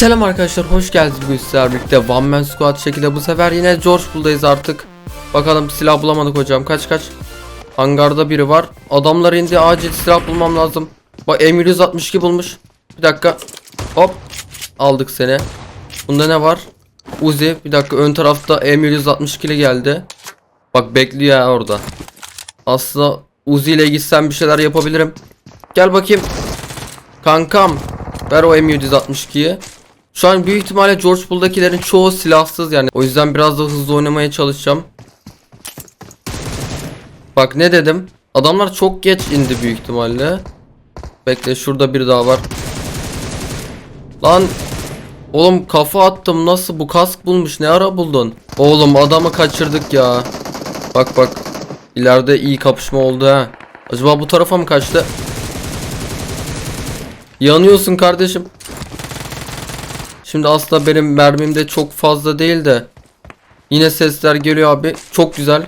Selam arkadaşlar hoş geldiniz bugün sizlerle birlikte. One Man Squad şekilde bu sefer yine George Pool'dayız artık. Bakalım silah bulamadık hocam. Kaç kaç? Hangarda biri var. Adamlar indi acil silah bulmam lazım. Bak M162 bulmuş. Bir dakika. Hop. Aldık seni. Bunda ne var? Uzi. Bir dakika ön tarafta M162 geldi. Bak bekliyor ya orada. Aslında Uzi ile gitsem bir şeyler yapabilirim. Gel bakayım. Kankam Ver o M762'yi Şu an büyük ihtimalle George Pool'dakilerin çoğu silahsız yani. O yüzden biraz da hızlı oynamaya çalışacağım. Bak ne dedim? Adamlar çok geç indi büyük ihtimalle. Bekle şurada bir daha var. Lan! Oğlum kafa attım. Nasıl bu kask bulmuş? Ne ara buldun? Oğlum adamı kaçırdık ya. Bak bak. İleride iyi kapışma oldu ha. Acaba bu tarafa mı kaçtı? Yanıyorsun kardeşim. Şimdi aslında benim mermim de çok fazla değil de. Yine sesler geliyor abi. Çok güzel.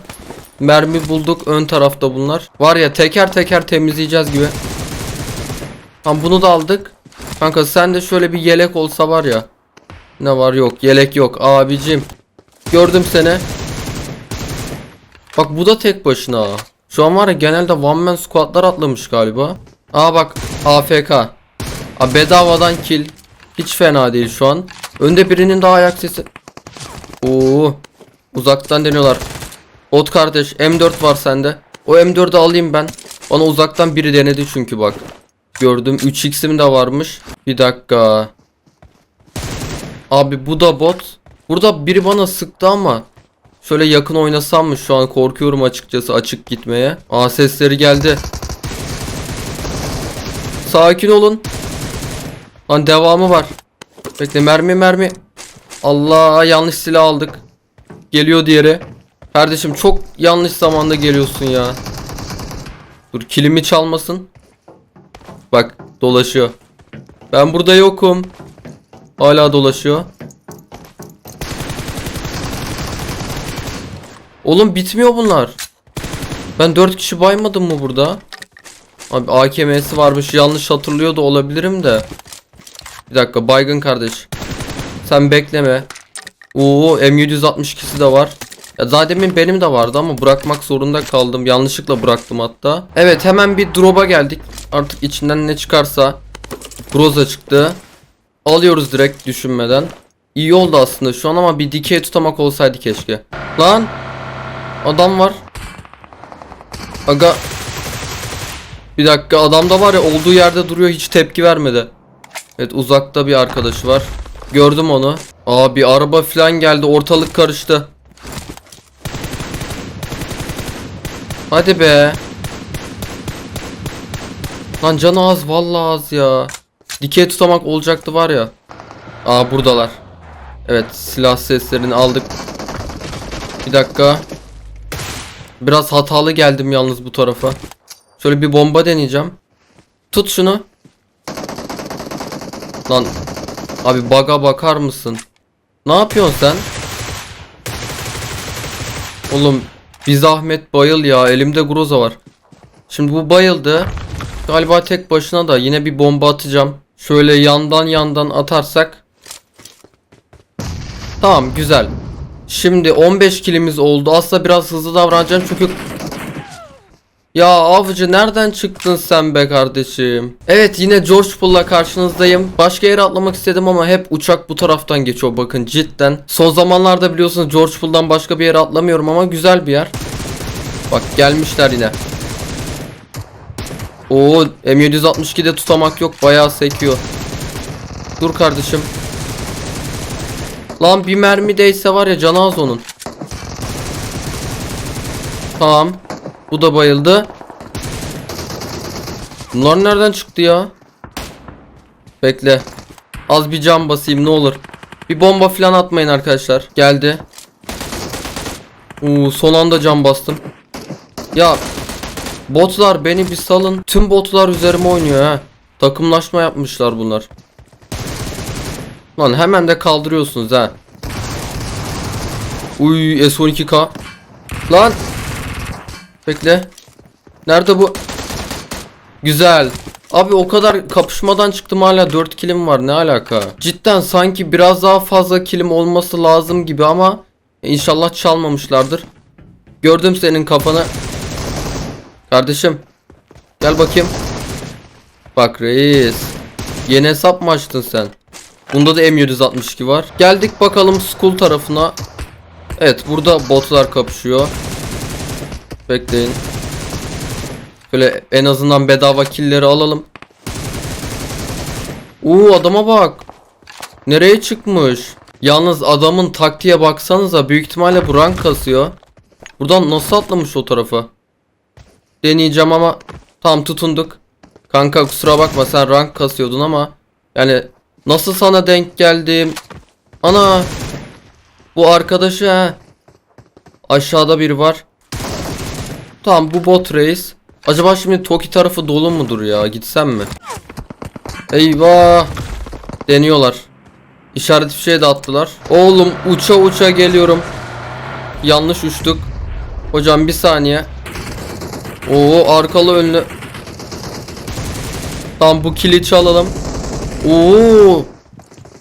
Mermi bulduk ön tarafta bunlar. Var ya teker teker temizleyeceğiz gibi. Tamam bunu da aldık. Kanka sen de şöyle bir yelek olsa var ya. Ne var yok yelek yok abicim. Gördüm seni. Bak bu da tek başına. Şu an var ya genelde one man squadlar atlamış galiba. Aa bak AFK. Abi bedavadan kill. Hiç fena değil şu an. Önde birinin daha ayak sesi. Oo. Uzaktan deniyorlar. Ot kardeş M4 var sende. O M4'ü alayım ben. Bana uzaktan biri denedi çünkü bak. Gördüm 3x'im de varmış. Bir dakika. Abi bu da bot. Burada biri bana sıktı ama. Şöyle yakın oynasam mı şu an korkuyorum açıkçası açık gitmeye. Aa sesleri geldi. Sakin olun. Lan devamı var. Bekle mermi mermi. Allah yanlış silah aldık. Geliyor diğeri. Kardeşim çok yanlış zamanda geliyorsun ya. Dur kilimi çalmasın. Bak dolaşıyor. Ben burada yokum. Hala dolaşıyor. Oğlum bitmiyor bunlar. Ben 4 kişi baymadım mı burada? Abi AKM'si varmış yanlış hatırlıyor da olabilirim de. Bir dakika baygın kardeş. Sen bekleme. Oo M762'si de var. Ya zaten benim de vardı ama bırakmak zorunda kaldım. Yanlışlıkla bıraktım hatta. Evet hemen bir drop'a geldik. Artık içinden ne çıkarsa. Groza çıktı. Alıyoruz direkt düşünmeden. İyi oldu aslında şu an ama bir dikey tutamak olsaydı keşke. Lan. Adam var. Aga. Bir dakika adam da var ya olduğu yerde duruyor hiç tepki vermedi. Evet uzakta bir arkadaşı var. Gördüm onu. Aa bir araba falan geldi ortalık karıştı. Hadi be. Lan canı az vallahi az ya. Dikey tutamak olacaktı var ya. Aa buradalar. Evet silah seslerini aldık. Bir dakika. Biraz hatalı geldim yalnız bu tarafa. Şöyle bir bomba deneyeceğim. Tut şunu. Lan abi baga bakar mısın? Ne yapıyorsun sen? Oğlum bir zahmet bayıl ya elimde groza var. Şimdi bu bayıldı. Galiba tek başına da yine bir bomba atacağım. Şöyle yandan yandan atarsak. Tamam güzel. Şimdi 15 kilimiz oldu. Aslında biraz hızlı davranacağım çünkü ya avcı nereden çıktın sen be kardeşim? Evet yine George Pool'la karşınızdayım. Başka yere atlamak istedim ama hep uçak bu taraftan geçiyor bakın cidden. Son zamanlarda biliyorsunuz George Pool'dan başka bir yere atlamıyorum ama güzel bir yer. Bak gelmişler yine. Oo M762'de tutamak yok bayağı sekiyor. Dur kardeşim. Lan bir mermi değse var ya canı az onun. Tamam. Bu da bayıldı. Bunlar nereden çıktı ya? Bekle. Az bir cam basayım ne olur. Bir bomba falan atmayın arkadaşlar. Geldi. Uuu son anda cam bastım. Ya botlar beni bir salın. Tüm botlar üzerime oynuyor ha. Takımlaşma yapmışlar bunlar. Lan hemen de kaldırıyorsunuz ha. Uy S12K. Lan Bekle. Nerede bu? Güzel. Abi o kadar kapışmadan çıktım hala 4 kilim var ne alaka? Cidden sanki biraz daha fazla kilim olması lazım gibi ama inşallah çalmamışlardır. Gördüm senin kafanı. Kardeşim gel bakayım. Bak reis. Yeni hesap mı açtın sen? Bunda da M762 var. Geldik bakalım school tarafına. Evet burada botlar kapışıyor. Bekleyin. Böyle en azından bedava killleri alalım. Oo adama bak. Nereye çıkmış? Yalnız adamın taktiğe baksanıza büyük ihtimalle bu rank kasıyor. Buradan nasıl atlamış o tarafa? Deneyeceğim ama tam tutunduk. Kanka kusura bakma sen rank kasıyordun ama yani nasıl sana denk geldim? Ana bu arkadaşı ha. Aşağıda biri var. Tamam bu bot reis. Acaba şimdi Toki tarafı dolu mudur ya? Gitsem mi? Eyvah. Deniyorlar. İşaret bir şey de attılar. Oğlum uça uça geliyorum. Yanlış uçtuk. Hocam bir saniye. Oo arkalı önlü. Tamam bu kili alalım. Oo.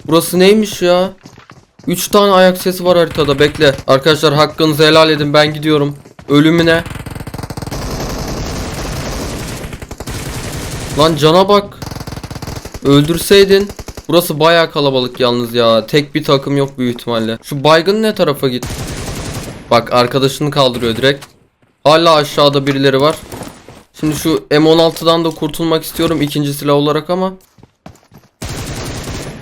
Burası neymiş ya? 3 tane ayak sesi var haritada bekle. Arkadaşlar hakkınızı helal edin ben gidiyorum. Ölümüne. Lan cana bak. Öldürseydin. Burası baya kalabalık yalnız ya. Tek bir takım yok büyük ihtimalle. Şu baygın ne tarafa git? Bak arkadaşını kaldırıyor direkt. Hala aşağıda birileri var. Şimdi şu M16'dan da kurtulmak istiyorum ikinci silah olarak ama.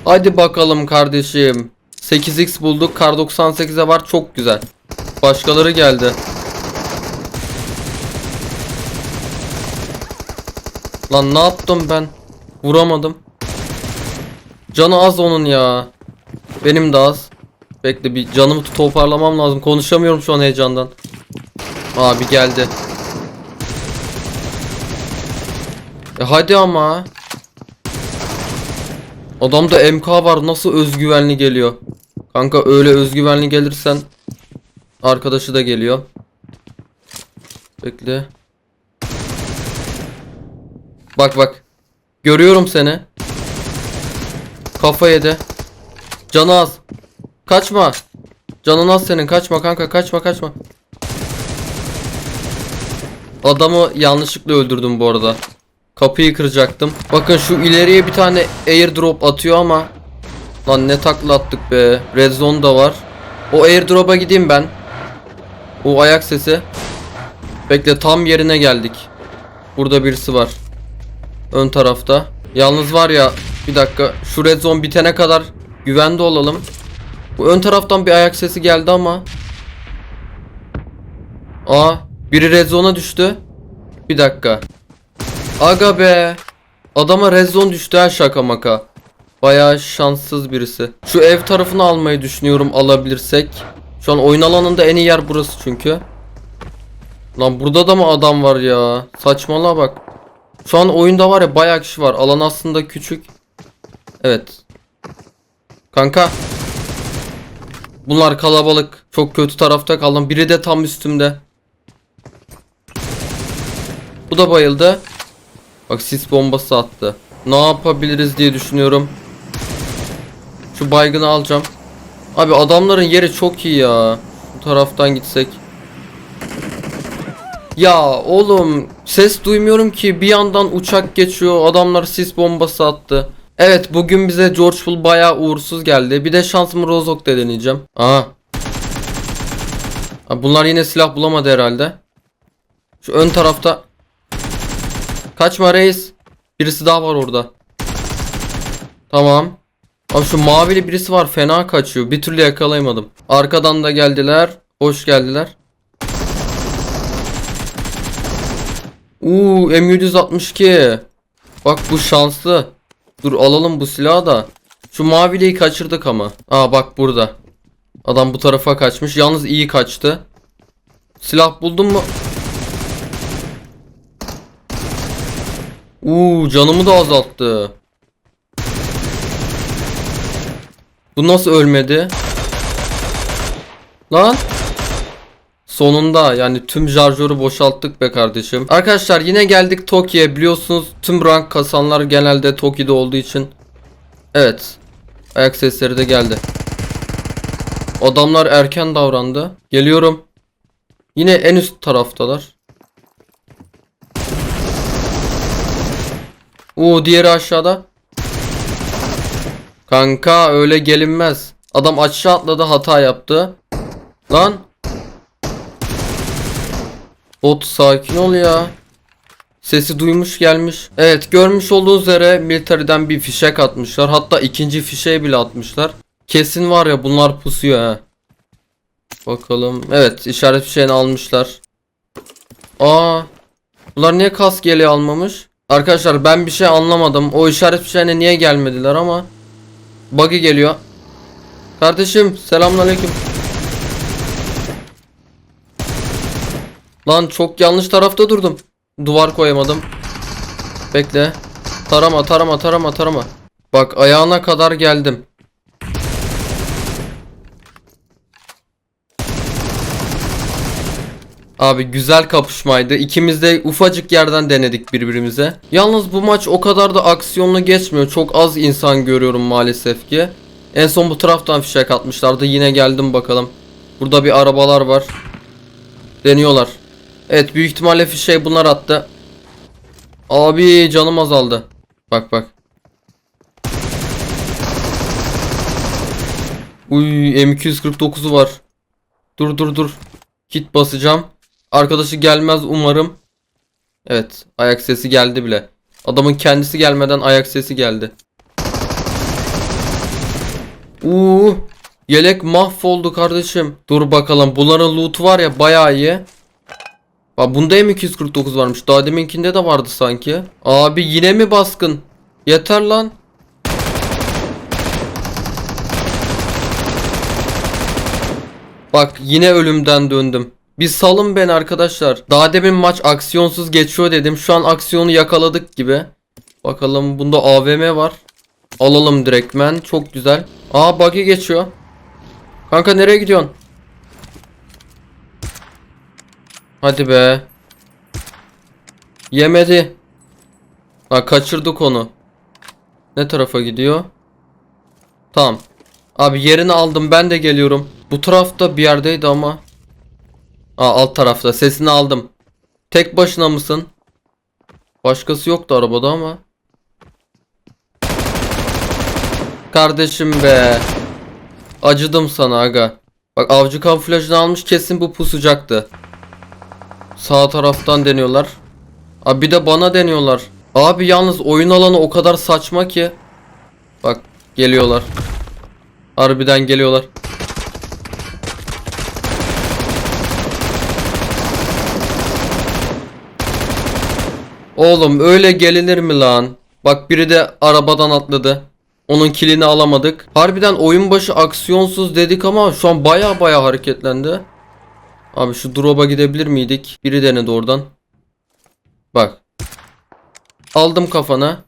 Hadi bakalım kardeşim. 8x bulduk. Kar 98'e var. Çok güzel. Başkaları geldi. Lan ne yaptım ben? Vuramadım. Canı az onun ya. Benim de az. Bekle bir canımı toparlamam lazım. Konuşamıyorum şu an heyecandan. Abi geldi. E hadi ama. Adamda MK var nasıl özgüvenli geliyor. Kanka öyle özgüvenli gelirsen arkadaşı da geliyor. Bekle. Bak bak. Görüyorum seni. Kafa yedi. Canı az. Kaçma. Canın az senin. Kaçma kanka. Kaçma kaçma. Adamı yanlışlıkla öldürdüm bu arada. Kapıyı kıracaktım. Bakın şu ileriye bir tane airdrop atıyor ama Lan ne takla attık be. Red zone da var. O airdrop'a gideyim ben. O ayak sesi. Bekle tam yerine geldik. Burada birisi var. Ön tarafta. Yalnız var ya bir dakika şu red zone bitene kadar güvende olalım. Bu ön taraftan bir ayak sesi geldi ama. Aa biri red zone'a düştü. Bir dakika. Aga be. Adama red zone düştü ha şaka maka. Bayağı şanssız birisi. Şu ev tarafını almayı düşünüyorum alabilirsek. Şu an oyun alanında en iyi yer burası çünkü. Lan burada da mı adam var ya? Saçmalığa bak. Şu an oyunda var ya bayağı kişi var. Alan aslında küçük. Evet. Kanka. Bunlar kalabalık. Çok kötü tarafta kaldım. Biri de tam üstümde. Bu da bayıldı. Bak sis bombası attı. Ne yapabiliriz diye düşünüyorum. Şu baygını alacağım. Abi adamların yeri çok iyi ya. Bu taraftan gitsek. Ya oğlum ses duymuyorum ki bir yandan uçak geçiyor adamlar sis bombası attı. Evet bugün bize George Pool bayağı uğursuz geldi. Bir de şansımı Rozok'ta deneyeceğim. Abi bunlar yine silah bulamadı herhalde. Şu ön tarafta. Kaçma reis. Birisi daha var orada. Tamam. Abi şu mavili birisi var fena kaçıyor. Bir türlü yakalayamadım. Arkadan da geldiler. Hoş geldiler. Uuu M762. Bak bu şanslı. Dur alalım bu silahı da. Şu maviliyi kaçırdık ama. Aa bak burada. Adam bu tarafa kaçmış. Yalnız iyi kaçtı. Silah buldun mu? Uuu canımı da azalttı. Bu nasıl ölmedi? Lan. Sonunda yani tüm şarjörü boşalttık be kardeşim. Arkadaşlar yine geldik Toki'ye. Biliyorsunuz tüm rank kasanlar genelde Toki'de olduğu için. Evet. Ayak sesleri de geldi. Adamlar erken davrandı. Geliyorum. Yine en üst taraftalar. Uuu diğeri aşağıda. Kanka öyle gelinmez. Adam aşağı atladı hata yaptı. Lan. Bot sakin ol ya. Sesi duymuş gelmiş. Evet görmüş olduğunuz üzere military'den bir fişek atmışlar. Hatta ikinci fişeği bile atmışlar. Kesin var ya bunlar pusuyor ha. Bakalım. Evet işaret fişeğini almışlar. Aa. Bunlar niye kask yeleği almamış? Arkadaşlar ben bir şey anlamadım. O işaret fişeğine niye gelmediler ama. Buggy geliyor. Kardeşim selamünaleyküm. Lan çok yanlış tarafta durdum. Duvar koyamadım. Bekle. Tarama tarama tarama tarama. Bak ayağına kadar geldim. Abi güzel kapışmaydı. İkimiz de ufacık yerden denedik birbirimize. Yalnız bu maç o kadar da aksiyonlu geçmiyor. Çok az insan görüyorum maalesef ki. En son bu taraftan fişek atmışlardı. Yine geldim bakalım. Burada bir arabalar var. Deniyorlar. Evet büyük ihtimalle fişeği bunlar attı. Abi canım azaldı. Bak bak. Uy M249'u var. Dur dur dur. Kit basacağım. Arkadaşı gelmez umarım. Evet ayak sesi geldi bile. Adamın kendisi gelmeden ayak sesi geldi. Uuu. Yelek mahvoldu kardeşim. Dur bakalım. Bunların loot var ya bayağı iyi. Bak bunda M249 varmış. Daha deminkinde de vardı sanki. Abi yine mi baskın? Yeter lan. Bak yine ölümden döndüm. Bir salın beni arkadaşlar. Daha demin maç aksiyonsuz geçiyor dedim. Şu an aksiyonu yakaladık gibi. Bakalım bunda AVM var. Alalım direktmen. Çok güzel. Aa buggy geçiyor. Kanka nereye gidiyorsun? Hadi be. Yemedi. Ha kaçırdık onu. Ne tarafa gidiyor? Tamam. Abi yerini aldım ben de geliyorum. Bu tarafta bir yerdeydi ama. Aa alt tarafta sesini aldım. Tek başına mısın? Başkası yoktu arabada ama. Kardeşim be. Acıdım sana aga. Bak avcı kamuflajını almış kesin bu pusacaktı. Sağ taraftan deniyorlar. Abi bir de bana deniyorlar. Abi yalnız oyun alanı o kadar saçma ki. Bak geliyorlar. Harbiden geliyorlar. Oğlum öyle gelinir mi lan? Bak biri de arabadan atladı. Onun kilini alamadık. Harbiden oyun başı aksiyonsuz dedik ama şu an baya baya hareketlendi. Abi şu drop'a gidebilir miydik? Biri denedi oradan. Bak. Aldım kafana.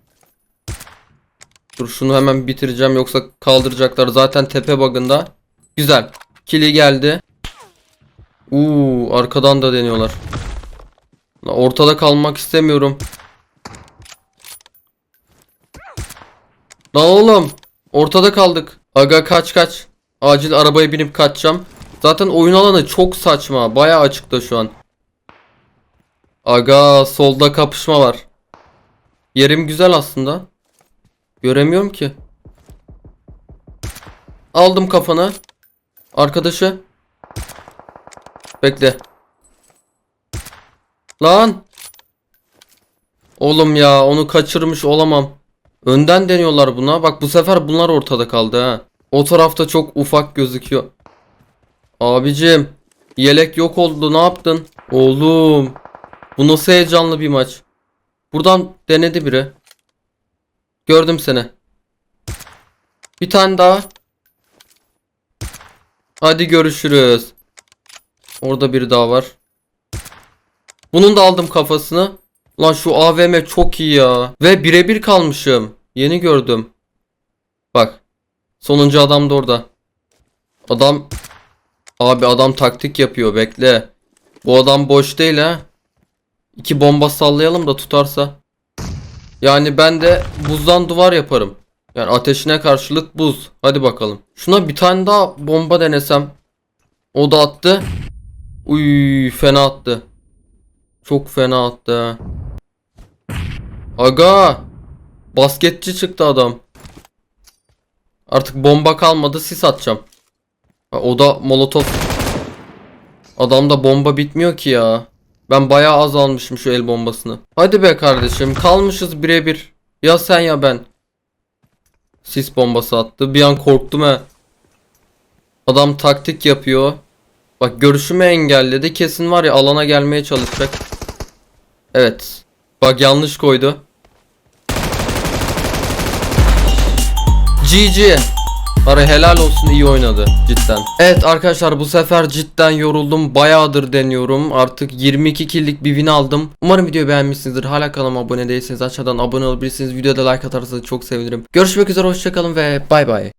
Dur şunu hemen bitireceğim yoksa kaldıracaklar. Zaten tepe bug'ında. Güzel. Kili geldi. Uuu arkadan da deniyorlar. Ortada kalmak istemiyorum. Lan oğlum. Ortada kaldık. Aga kaç kaç. Acil arabaya binip kaçacağım. Zaten oyun alanı çok saçma. Baya açıkta şu an. Aga solda kapışma var. Yerim güzel aslında. Göremiyorum ki. Aldım kafana. Arkadaşı. Bekle. Lan. Oğlum ya onu kaçırmış olamam. Önden deniyorlar buna. Bak bu sefer bunlar ortada kaldı ha. O tarafta çok ufak gözüküyor. Abicim. Yelek yok oldu ne yaptın? Oğlum. Bu nasıl heyecanlı bir maç. Buradan denedi biri. Gördüm seni. Bir tane daha. Hadi görüşürüz. Orada biri daha var. Bunun da aldım kafasını. Lan şu AVM çok iyi ya. Ve birebir kalmışım. Yeni gördüm. Bak. Sonuncu adam da orada. Adam. Abi adam taktik yapıyor bekle. Bu adam boş değil ha. İki bomba sallayalım da tutarsa. Yani ben de buzdan duvar yaparım. Yani ateşine karşılık buz. Hadi bakalım. Şuna bir tane daha bomba denesem. O da attı. Uy fena attı. Çok fena attı. Aga. Basketçi çıktı adam. Artık bomba kalmadı sis atacağım. O da molotof. Adamda bomba bitmiyor ki ya. Ben bayağı az almışım şu el bombasını. Hadi be kardeşim kalmışız birebir. Ya sen ya ben. Sis bombası attı. Bir an korktum he. Adam taktik yapıyor. Bak görüşümü engelledi. Kesin var ya alana gelmeye çalışacak. Evet. Bak yanlış koydu. GG. Ara helal olsun iyi oynadı cidden. Evet arkadaşlar bu sefer cidden yoruldum. Bayağıdır deniyorum. Artık 22 killik bir win aldım. Umarım videoyu beğenmişsinizdir. Hala kanalıma abone değilseniz aşağıdan abone olabilirsiniz. Videoda like atarsanız çok sevinirim. Görüşmek üzere hoşçakalın ve bay bay.